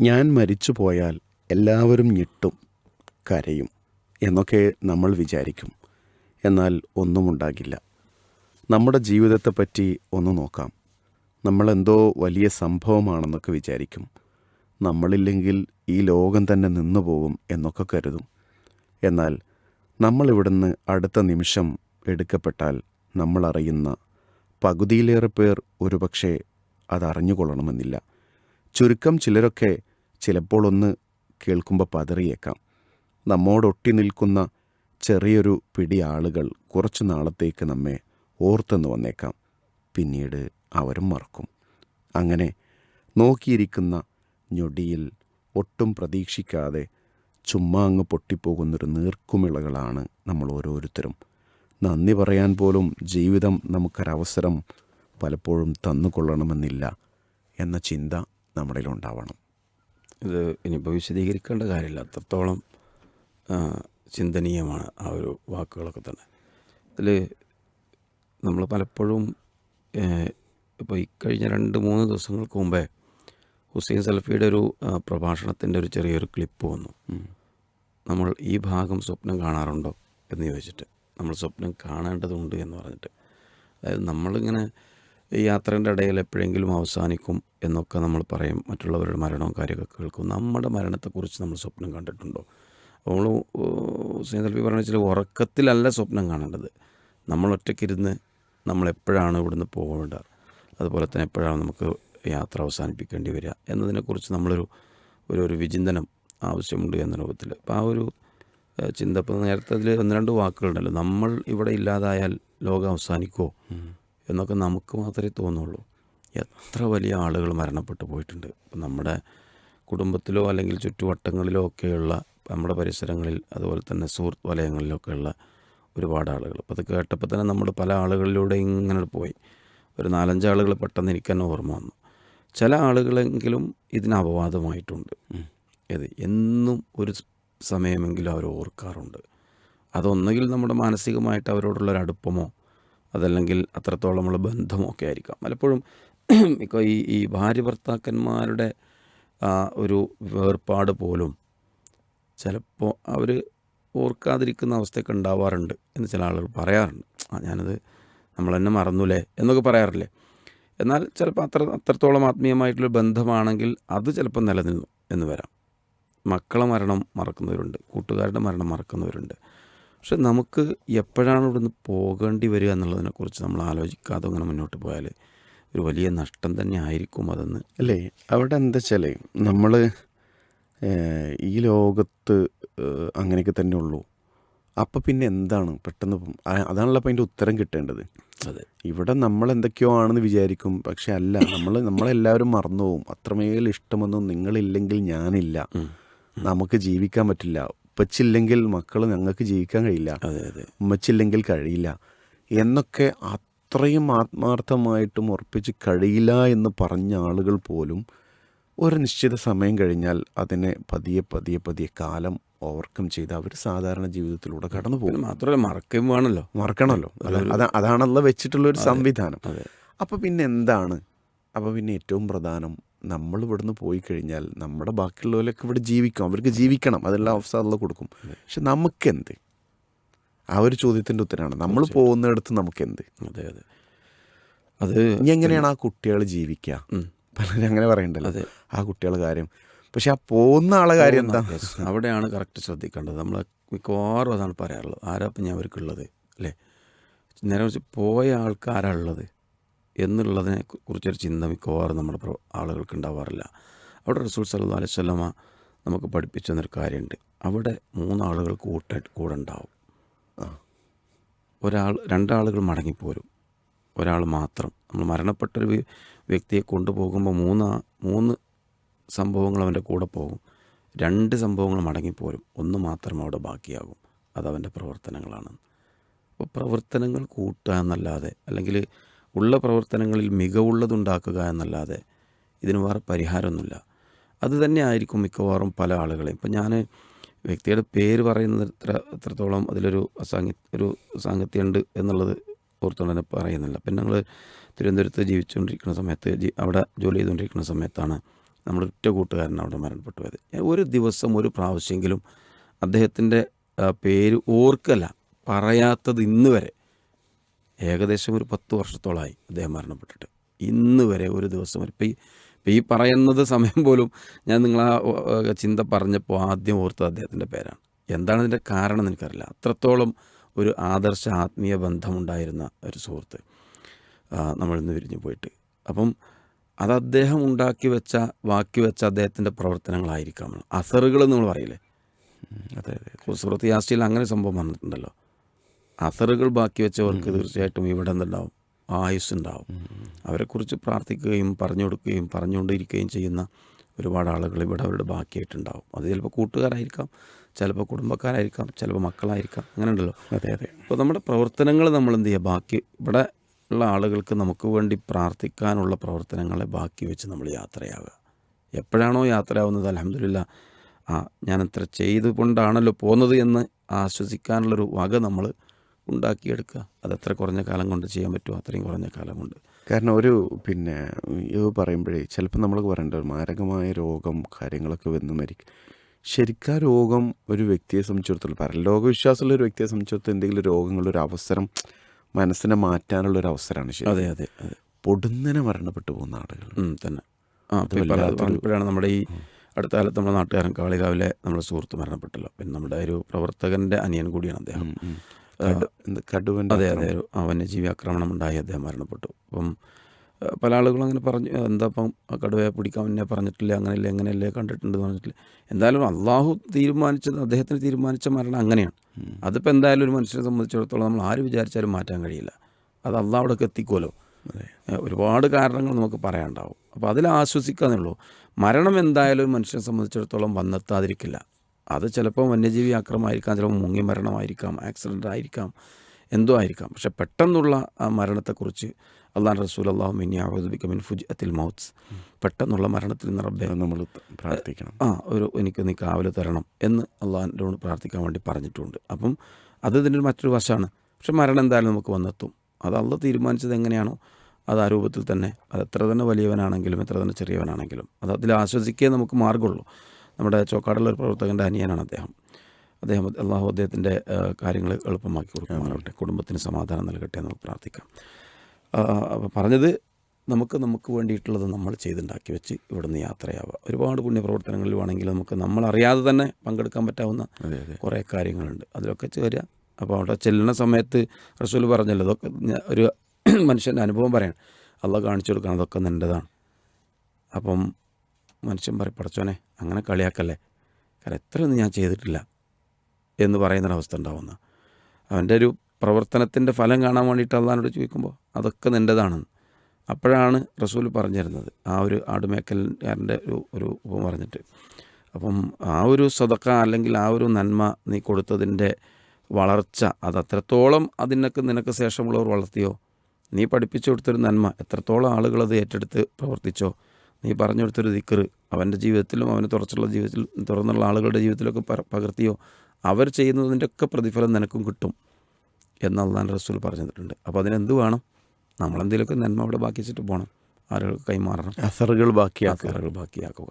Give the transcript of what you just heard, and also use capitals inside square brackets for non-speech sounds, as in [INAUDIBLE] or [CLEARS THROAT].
ഞാൻ മരിച്ചു പോയാൽ എല്ലാവരും ഞെട്ടും കരയും എന്നൊക്കെ നമ്മൾ വിചാരിക്കും. എന്നാൽ ഒന്നും ഉണ്ടാകില്ല. നമ്മുടെ ജീവിതത്തെപ്പറ്റി ഒന്ന് നോക്കാം. നമ്മളെന്തോ വലിയ സംഭവമാണെന്നൊക്കെ വിചാരിക്കും. നമ്മളില്ലെങ്കിൽ ഈ ലോകം തന്നെ നിന്നു പോകും എന്നൊക്കെ കരുതും. എന്നാൽ നമ്മളിവിടുന്ന് അടുത്ത നിമിഷം എടുക്കപ്പെട്ടാൽ നമ്മളറിയുന്ന പകുതിയിലേറെ പേർ ഒരുപക്ഷെ അതറിഞ്ഞുകൊള്ളണമെന്നില്ല. ചുരുക്കം ചിലരൊക്കെ ചിലപ്പോൾ ഒന്ന് കേൾക്കുമ്പോൾ പതറിയേക്കാം. നമ്മോടൊട്ടി നിൽക്കുന്ന ചെറിയൊരു പിടി ആളുകൾ കുറച്ച് നാളത്തേക്ക് നമ്മെ ഓർത്തെന്ന് വന്നേക്കാം. പിന്നീട് അവരും മറക്കും. അങ്ങനെ നോക്കിയിരിക്കുന്ന ഞൊടിയിൽ ഒട്ടും പ്രതീക്ഷിക്കാതെ ചുമ്മാ അങ്ങ് പൊട്ടിപ്പോകുന്നൊരു നീർക്കുമിളകളാണ് നമ്മൾ ഓരോരുത്തരും. നന്ദി പറയാൻ പോലും ജീവിതം നമുക്കൊരവസരം പലപ്പോഴും തന്നുകൊള്ളണമെന്നില്ല എന്ന ചിന്ത നമ്മളിലുണ്ടാവണം. ഇത് ഇനിയിപ്പോൾ വിശദീകരിക്കേണ്ട കാര്യമില്ല. അത്രത്തോളം ചിന്തനീയമാണ് ആ ഒരു വാക്കുകളൊക്കെ തന്നെ. ഇതിൽ നമ്മൾ പലപ്പോഴും ഇപ്പോൾ ഈ കഴിഞ്ഞ രണ്ട് മൂന്ന് ദിവസങ്ങൾക്ക് മുമ്പേ ഹുസൈൻ സൽഫിയുടെ ഒരു പ്രഭാഷണത്തിന്റെ ഒരു ചെറിയൊരു ക്ലിപ്പ് വന്നു. നമ്മൾ ഈ ഭാഗം സ്വപ്നം കാണാറുണ്ടോ എന്ന് ചോദിച്ചിട്ട് നമ്മൾ സ്വപ്നം കാണേണ്ടതുണ്ട് എന്ന് പറഞ്ഞിട്ട്. അതായത് നമ്മളിങ്ങനെ ഈ യാത്രേന്റെ ഇടയിൽ എപ്പോഴെങ്കിലും അവസാനിക്കും എന്നൊക്കെ നമ്മൾ പറയും. മറ്റുള്ളവരുടെ മരണവും കാര്യമൊക്കെ കേൾക്കും. നമ്മുടെ മരണത്തെക്കുറിച്ച് നമ്മൾ സ്വപ്നം കണ്ടിട്ടുണ്ടോ? നമ്മൾ സൽഫി പറഞ്ഞ വെച്ചാൽ ഉറക്കത്തിലല്ല സ്വപ്നം കാണേണ്ടത്. നമ്മൾ ഒറ്റയ്ക്കിരുന്ന് നമ്മൾ എപ്പോഴാണ് ഇവിടുന്ന് പോകേണ്ടത്? അതുപോലെ തന്നെ എപ്പോഴാണ് നമുക്ക് യാത്ര അവസാനിപ്പിക്കേണ്ടി വരിക? എന്നതിനെക്കുറിച്ച് നമ്മളൊരു ഒരു ഒരു വിചിന്തനം ആവശ്യമുണ്ട് എന്ന രൂപത്തിൽ. അപ്പോൾ ആ ഒരു ചിന്ത ഇപ്പോൾ നേരത്തെ അതിൽ ഒന്ന് രണ്ട് വാക്കുകളുണ്ടല്ലോ. നമ്മൾ ഇവിടെ ഇല്ലാതായാൽ ലോകം അവസാനിക്കുമോ എന്നൊക്കെ നമുക്ക് മാത്രമേ തോന്നുള്ളൂ. എത്ര വലിയ ആളുകൾ മരണപ്പെട്ടു പോയിട്ടുണ്ട്. നമ്മുടെ കുടുംബത്തിലോ അല്ലെങ്കിൽ ചുറ്റുവട്ടങ്ങളിലോ ഒക്കെയുള്ള നമ്മുടെ പരിസരങ്ങളിൽ അതുപോലെ തന്നെ സുഹൃത്ത് വലയങ്ങളിലൊക്കെയുള്ള ഒരുപാട് ആളുകൾ. അപ്പോൾ അത് കേട്ടപ്പോൾ തന്നെ നമ്മൾ പല ആളുകളിലൂടെ ഇങ്ങനെ പോയി. ഒരു നാലഞ്ച് ആളുകൾ പെട്ടെന്ന് എനിക്ക് തന്നെ ഓർമ്മ വന്നു. ചില ആളുകളെങ്കിലും ഇതിന് അപവാദമായിട്ടുണ്ട്. അത് എന്നും ഒരു സമയമെങ്കിലും അവർ ഓർക്കാറുണ്ട് അതൊന്നുകിൽ നമ്മുടെ മാനസികമായിട്ട് അവരോടുള്ളൊരടുപ്പമോ അതല്ലെങ്കിൽ അത്രത്തോളമുള്ള ബന്ധമൊക്കെ ആയിരിക്കാം. പലപ്പോഴും ഇപ്പോൾ ഈ ഈ ഭാര്യ ഭർത്താക്കന്മാരുടെ ഒരു വേർപാട് പോലും ചിലപ്പോൾ അവർ ഓർക്കാതിരിക്കുന്ന അവസ്ഥയൊക്കെ ഉണ്ടാവാറുണ്ട് എന്ന് ചില ആളുകൾ പറയാറുണ്ട്. ആ ഞാനത് നമ്മൾ തന്നെ മറന്നുല്ലേ എന്നൊക്കെ പറയാറില്ലേ? എന്നാൽ ചിലപ്പോൾ അത്ര അത്രത്തോളം ആത്മീയമായിട്ടുള്ള ബന്ധമാണെങ്കിൽ അത് ചിലപ്പോൾ നിലനിന്നു എന്ന് വരാം. മക്കളെ മരണം മറക്കുന്നവരുണ്ട് കൂട്ടുകാരുടെ മരണം മറക്കുന്നവരുണ്ട്. പക്ഷെ നമുക്ക് എപ്പോഴാണ് ഇവിടുന്ന് പോകേണ്ടി വരിക എന്നുള്ളതിനെക്കുറിച്ച് നമ്മൾ ആലോചിക്കാതെ അങ്ങനെ മുന്നോട്ട് പോയാൽ ഒരു വലിയ നഷ്ടം തന്നെ ആയിരിക്കും അതെന്ന്. അല്ലേ? അവിടെ എന്താ വെച്ചാൽ നമ്മൾ ഈ ലോകത്ത് അങ്ങനെയൊക്കെ തന്നെ ഉള്ളൂ. അപ്പം പിന്നെ എന്താണ്? പെട്ടെന്ന് അതാണല്ലോ അപ്പം അതിന്റെ ഉത്തരം കിട്ടേണ്ടത്. അതെ. ഇവിടെ നമ്മൾ എന്തൊക്കെയോ ആണെന്ന് വിചാരിക്കും. പക്ഷെ അല്ല നമ്മൾ നമ്മളെല്ലാവരും മറന്നു പോകും അത്രമേൽ ഇഷ്ടമൊന്നും നിങ്ങളില്ലെങ്കിൽ ഞാനില്ല. നമുക്ക് ജീവിക്കാൻ പറ്റില്ല. ഉപ്പച്ചില്ലെങ്കിൽ മക്കൾ ഞങ്ങൾക്ക് ജീവിക്കാൻ കഴിയില്ല. അതെ അതെ. ഉമ്മച്ചില്ലെങ്കിൽ കഴിയില്ല. എന്നൊക്കെ അത്രയും ആത്മാർത്ഥമായിട്ടും ഉറപ്പിച്ച് കഴിയില്ല എന്ന് പറഞ്ഞ ആളുകൾ പോലും ഒരു നിശ്ചിത സമയം കഴിഞ്ഞാൽ അതിനെ പതിയെ പതിയെ പതിയെ കാലം ഓവർകം ചെയ്ത് അവർ സാധാരണ ജീവിതത്തിലൂടെ കടന്നു പോകും. മാത്രമല്ല മറക്കുകയും വേണമല്ലോ. മറക്കണമല്ലോ. അത- അതാ- അതാണല്ലോ വെച്ചിട്ടുള്ള ഒരു സംവിധാനം. അപ്പോൾ പിന്നെ എന്താണ്? അപ്പോൾ പിന്നെ ഏറ്റവും പ്രധാനം നമ്മൾ ഇവിടുന്ന് പോയി കഴിഞ്ഞാൽ നമ്മുടെ ബാക്കിയുള്ളവരൊക്കെ ഇവിടെ ജീവിക്കും. അവർക്ക് ജീവിക്കണം. അതെല്ലാം അവസ്ഥ കൊടുക്കും. പക്ഷെ നമുക്കെന്ത്? ആ ഒരു ചോദ്യത്തിന്റെ ഉത്തരമാണ് നമ്മൾ പോകുന്നിടത്ത് നമുക്കെന്ത്? അതെ അതെ. അത് ഇനി എങ്ങനെയാണ് ആ കുട്ടികൾ ജീവിക്കുക. പലരും അങ്ങനെ പറയണ്ടല്ലോ. അതെ. ആ കുട്ടികളുടെ കാര്യം. പക്ഷെ ആ പോകുന്ന ആളെ കാര്യം എന്താ? അവിടെയാണ് കറക്റ്റ് ശ്രദ്ധിക്കേണ്ടത്. നമ്മൾ മിക്കവാറും അതാണ് പറയാറുള്ളത്. ആരാ ഇപ്പം ഞാൻ അവർക്കുള്ളത്? അല്ലേ? നേരെ പോയ ആൾക്കാരാ ഉള്ളത്. എന്നുള്ളതിനെ കുറിച്ചൊരു ചിന്ത മിക്കവാറും നമ്മുടെ ആളുകൾക്ക് ഉണ്ടാവാറില്ല. അവിടെ റസൂൽ സല്ലല്ലാഹു അലൈഹി വസല്ലമ നമുക്ക് പഠിപ്പിച്ചു തന്നൊരു കാര്യമുണ്ട്. അവിടെ മൂന്നാളുകൾ കൂട്ട കൂടെ ഉണ്ടാവും ഒരാൾ രണ്ടാളുകൾ മടങ്ങിപ്പോരും. ഒരാൾ മാത്രം. നമ്മൾ മരണപ്പെട്ടൊരു വ്യ- വ്യക്തിയെ കൊണ്ടുപോകുമ്പോൾ മൂന്ന് മൂന്ന് സംഭവങ്ങൾ അവന്റെ കൂടെ പോകും. രണ്ട് സംഭവങ്ങൾ മടങ്ങിപ്പോരും. ഒന്ന് മാത്രം അവിടെ ബാക്കിയാകും. അതവന്റെ പ്രവർത്തനങ്ങളാണ് അപ്പോൾ പ്രവർത്തനങ്ങൾ കൂട്ടുക എന്നല്ലാതെ അല്ലെങ്കിൽ ഉള്ള പ്രവർത്തനങ്ങളിൽ മികവുള്ളതുണ്ടാക്കുക എന്നല്ലാതെ ഇതിന് വേറെ പരിഹാരമൊന്നുമില്ല. അത് തന്നെ ആയിരിക്കും മിക്കവാറും പല ആളുകളെയും. ഇപ്പം ഞാൻ വ്യക്തിയുടെ പേര് പറയുന്നത് എത്ര എത്രത്തോളം അതിലൊരു അസാങ്കി ഒരു സാങ്കത്യമുണ്ട് എന്നുള്ളത് ഓർത്തുകൊണ്ട് തന്നെ പറയുന്നില്ല. പിന്നെ ഞങ്ങൾ തിരുവനന്തപുരത്ത് ജീവിച്ചുകൊണ്ടിരിക്കുന്ന സമയത്ത് അവിടെ ജോലി ചെയ്തുകൊണ്ടിരിക്കുന്ന സമയത്താണ് നമ്മുടെ ഒറ്റ കൂട്ടുകാരൻ അവിടെ മരണപ്പെട്ടു പോയത് ഒരു ദിവസം ഒരു പ്രാവശ്യമെങ്കിലും അദ്ദേഹത്തിന്റെ പേര് ഓർക്കല്ല. പറയാത്തത് ഇന്ന് വരെ. ഏകദേശം ഒരു പത്ത് വർഷത്തോളമായി അദ്ദേഹം മരണപ്പെട്ടിട്ട്. ഇന്ന് വരെ ഒരു ദിവസം ഇപ്പം ഈ ഇപ്പം ഈ പറയുന്നത് സമയം പോലും ഞാൻ നിങ്ങളാ ആ, ചിന്ത പറഞ്ഞപ്പോൾ ആദ്യം ഓർത്തത് അദ്ദേഹത്തിന്റെ പേരാണ്. എന്താണ് ഇതിന്റെ കാരണം എനിക്കറിയില്ല. അത്രത്തോളം ഒരു ആദർശ ആത്മീയ ബന്ധമുണ്ടായിരുന്ന ഒരു സുഹൃത്ത് നമ്മൾ ഇന്ന് വിരിഞ്ഞു പോയിട്ട്. അപ്പം അത് അദ്ദേഹം ഉണ്ടാക്കി വെച്ച വാക്കി വെച്ച അദ്ദേഹത്തിന്റെ പ്രവർത്തനങ്ങളായിരിക്കാം. അസറുകൾ നമ്മൾ പറയില്ലേ? അതെ സുഹൃത്ത് യാസ്റ്റിയിൽ അങ്ങനെ സംഭവം വന്നിട്ടുണ്ടല്ലോ. അസറുകൾ ബാക്കി വെച്ചവർക്ക് തീർച്ചയായിട്ടും ഇവിടെ എന്തുണ്ടാവും ആയുസ് ഉണ്ടാവും അവരെക്കുറിച്ച് പ്രാർത്ഥിക്കുകയും പറഞ്ഞു കൊടുക്കുകയും പറഞ്ഞുകൊണ്ടിരിക്കുകയും ചെയ്യുന്ന ഒരുപാട് ആളുകൾ ഇവിടെ അവരുടെ ബാക്കിയായിട്ടുണ്ടാവും. അത് ചിലപ്പോൾ കൂട്ടുകാരായിരിക്കാം ചിലപ്പോൾ കുടുംബക്കാരായിരിക്കാം ചിലപ്പോൾ മക്കളായിരിക്കാം. അങ്ങനെ ഉണ്ടല്ലോ അതെ അതെ. അപ്പോൾ നമ്മുടെ പ്രവർത്തനങ്ങൾ നമ്മൾ എന്ത് ചെയ്യുക? ബാക്കി ഇവിടെ ഉള്ള ആളുകൾക്ക് നമുക്ക് വേണ്ടി പ്രാർത്ഥിക്കാനുള്ള പ്രവർത്തനങ്ങളെ ബാക്കി വെച്ച് നമ്മൾ യാത്രയാവുക. എപ്പോഴാണോ യാത്രയാവുന്നത്? അലഹമില്ല ആ ഞാൻ അത്ര ചെയ്തുകൊണ്ടാണല്ലോ പോകുന്നത് എന്ന് ആശ്വസിക്കാനുള്ളൊരു വക നമ്മൾ ഉണ്ടാക്കിയെടുക്കുക. അത് എത്ര കുറഞ്ഞ കാലം കൊണ്ട് ചെയ്യാൻ പറ്റുമോ? അത്രയും കുറഞ്ഞ കാലം കൊണ്ട് കാരണം ഒരു പിന്നെ ഇത് പറയുമ്പോഴേ ചിലപ്പോൾ നമ്മൾ പറയേണ്ട ഒരു മാരകമായ രോഗം കാര്യങ്ങളൊക്കെ വന്ന് മരിക്കും ശരിക്കാ രോഗം ഒരു വ്യക്തിയെ സംബന്ധിച്ചിടത്തോളം പരലോക വിശ്വാസമുള്ള ഒരു വ്യക്തിയെ സംബന്ധിച്ചിടത്തോളം എന്തെങ്കിലും രോഗങ്ങളൊരു അവസരം മനസ്സിനെ മാറ്റാനുള്ള ഒരു അവസരമാണ് ശരി. അതെ അതെ അതെ. പൊടുന്നനെ മരണപ്പെട്ടു പോകുന്ന ആളുകൾ തന്നെ. ഇപ്പോഴാണ് നമ്മുടെ ഈ അടുത്ത കാലത്ത് നമ്മുടെ നാട്ടുകാരൻ കാളികാവിലെ നമ്മുടെ സുഹൃത്ത് മരണപ്പെട്ടല്ലോ. പിന്നെ നമ്മുടെ ഒരു പ്രവർത്തകന്റെ അനിയൻ കൂടിയാണ് അദ്ദേഹം. കടുവന്റെ അതെ അതെ. ഒരു ആ വന്യജീവി ആക്രമണം ഉണ്ടായി അദ്ദേഹം മരണപ്പെട്ടു. അപ്പം പല ആളുകളും അങ്ങനെ പറഞ്ഞു എന്താ ഇപ്പം കടുവയെ പിടിക്കാൻ എന്നെ പറഞ്ഞിട്ടില്ല അങ്ങനെയല്ലേ എങ്ങനെയല്ലേ കണ്ടിട്ടുണ്ട് പറഞ്ഞിട്ടില്ല. എന്തായാലും അള്ളാഹു തീരുമാനിച്ചത് അദ്ദേഹത്തിന് തീരുമാനിച്ച മരണം അങ്ങനെയാണ്. അതിപ്പോൾ എന്തായാലും ഒരു മനുഷ്യനെ സംബന്ധിച്ചിടത്തോളം നമ്മൾ ആര് വിചാരിച്ചാലും മാറ്റാൻ കഴിയില്ല. അത് അള്ളാഹ് എത്തിക്കുമല്ലോ ഒരുപാട് കാരണങ്ങൾ നമുക്ക് പറയാനുണ്ടാവും. അപ്പോൾ അതിൽ ആശ്വസിക്കാന്നുള്ളൂ മരണം എന്തായാലും ഒരു മനുഷ്യനെ സംബന്ധിച്ചിടത്തോളം വന്നെത്താതിരിക്കില്ല. അത് ചിലപ്പോൾ വന്യജീവി ആക്രമമായിരിക്കാം ചിലപ്പോൾ മുങ്ങി മരണമായിരിക്കാം ആക്സിഡന്റ് ആയിരിക്കാം എന്തോ ആയിരിക്കാം. പക്ഷെ പെട്ടെന്നുള്ള ആ മരണത്തെക്കുറിച്ച് അള്ളാൻ റസൂൽ അള്ളാഹു മിനിയാഹുദിക്ക മിൻ ഫുജ് അത്തിൽ മൗത്ത്സ് പെട്ടെന്നുള്ള മരണത്തിൽ നിന്ന് റബ്ബെ നമ്മൾ പ്രാർത്ഥിക്കണം. ആ ഒരു എനിക്ക് നീ കാവൽ തരണം എന്ന് അള്ളാഹിനോട് പ്രാർത്ഥിക്കാൻ വേണ്ടി പറഞ്ഞിട്ടുണ്ട്. അപ്പം അത് ഇതിന്റെ മറ്റൊരു വശമാണ്. പക്ഷെ മരണം എന്തായാലും നമുക്ക് വന്നെത്തും. അത് അള്ള തീരുമാനിച്ചത് എങ്ങനെയാണോ അത് ആ രൂപത്തിൽ തന്നെ. അത് എത്ര തന്നെ വലിയവനാണെങ്കിലും എത്ര തന്നെ ചെറിയവനാണെങ്കിലും അത് അതിൽ ആശ്വസിക്കേ നമുക്ക് മാർഗമുള്ളൂ നമ്മുടെ ചോക്കാടുള്ള ഒരു പ്രവർത്തകന്റെ അനിയനാണ് അദ്ദേഹം. അദ്ദേഹം അള്ളാഹു അദ്ദേഹത്തിന്റെ കാര്യങ്ങൾ എളുപ്പമാക്കി കൊടുക്കുമാറാവട്ടെ കുടുംബത്തിന് സമാധാനം നൽകട്ടെ എന്ന് നമുക്ക് പ്രാർത്ഥിക്കാം. പറഞ്ഞത് നമുക്ക് നമുക്ക് വേണ്ടിയിട്ടുള്ളത് നമ്മൾ ചെയ്തുണ്ടാക്കി വെച്ച് ഇവിടുന്ന് യാത്രയാവുക. ഒരുപാട് പുണ്യപ്രവർത്തനങ്ങളിൽ വേണമെങ്കിൽ നമുക്ക് നമ്മളറിയാതെ തന്നെ പങ്കെടുക്കാൻ പറ്റാവുന്ന കുറേ കാര്യങ്ങളുണ്ട്. അതിലൊക്കെ ചേരുക അപ്പോൾ അവിടെ ചെല്ലുന്ന സമയത്ത് റസൂൽ പറഞ്ഞല്ലോ അതൊക്കെ ഒരു [CLEARS THROAT] മനുഷ്യന്റെ അനുഭവം പറയണം. അള്ള കാണിച്ചു കൊടുക്കണം അതൊക്കെ നിന്റെതാണ് അപ്പം മനുഷ്യൻ പറയും പടച്ചോനെ അങ്ങനെ കളിയാക്കല്ലേ? കാരണം എത്രയൊന്നും ഞാൻ ചെയ്തിട്ടില്ല. എന്ന് പറയുന്നൊരവസ്ഥ ഉണ്ടാവുന്ന. അവന്റെ ഒരു പ്രവർത്തനത്തിന്റെ ഫലം കാണാൻ വേണ്ടിയിട്ട് അള്ളഹാനോട് ചോദിക്കുമ്പോൾ അതൊക്കെ നിന്റെതാണെന്ന്. അപ്പോഴാണ് റസൂൽ പറഞ്ഞിരുന്നത് ആ ഒരു ആടുമേക്കൽക്കാരന്റെ ഒരു ഒരു ഉപം പറഞ്ഞിട്ട്. അപ്പം ആ ഒരു സ്വതക്ക അല്ലെങ്കിൽ ആ ഒരു നന്മ നീ കൊടുത്തതിന്റെ വളർച്ച അത് അത്രത്തോളം അതിനൊക്കെ നിനക്ക് ശേഷമുള്ളവർ വളർത്തിയോ? നീ പഠിപ്പിച്ചു കൊടുത്തൊരു നന്മ എത്രത്തോളം ആളുകളത് ഏറ്റെടുത്ത് പ്രവർത്തിച്ചോ? നീ പറഞ്ഞു കൊടുത്തൊരു ദിക്കറ് അവന്റെ ജീവിതത്തിലും അവന് തുറച്ചുള്ള ജീവിതത്തിൽ തുറന്നുള്ള ആളുകളുടെ ജീവിതത്തിലൊക്കെ പകർത്തിയോ അവർ ചെയ്യുന്നതിന്റെ ഒക്കെ പ്രതിഫലം നിനക്കും കിട്ടും എന്ന് അള്ളാൻ റസൂൽ പറഞ്ഞു തന്നിട്ടുണ്ട് അപ്പോൾ അതിനെന്ത് വേണം? നമ്മളെന്തെങ്കിലുമൊക്കെ നന്മ അവിടെ ബാക്കി വെച്ചിട്ട് പോകണം. ആളുകൾക്ക് കൈമാറണം. അസറുകൾ ബാക്കിയാക്കുക. അസറുകൾ ബാക്കിയാക്കുക.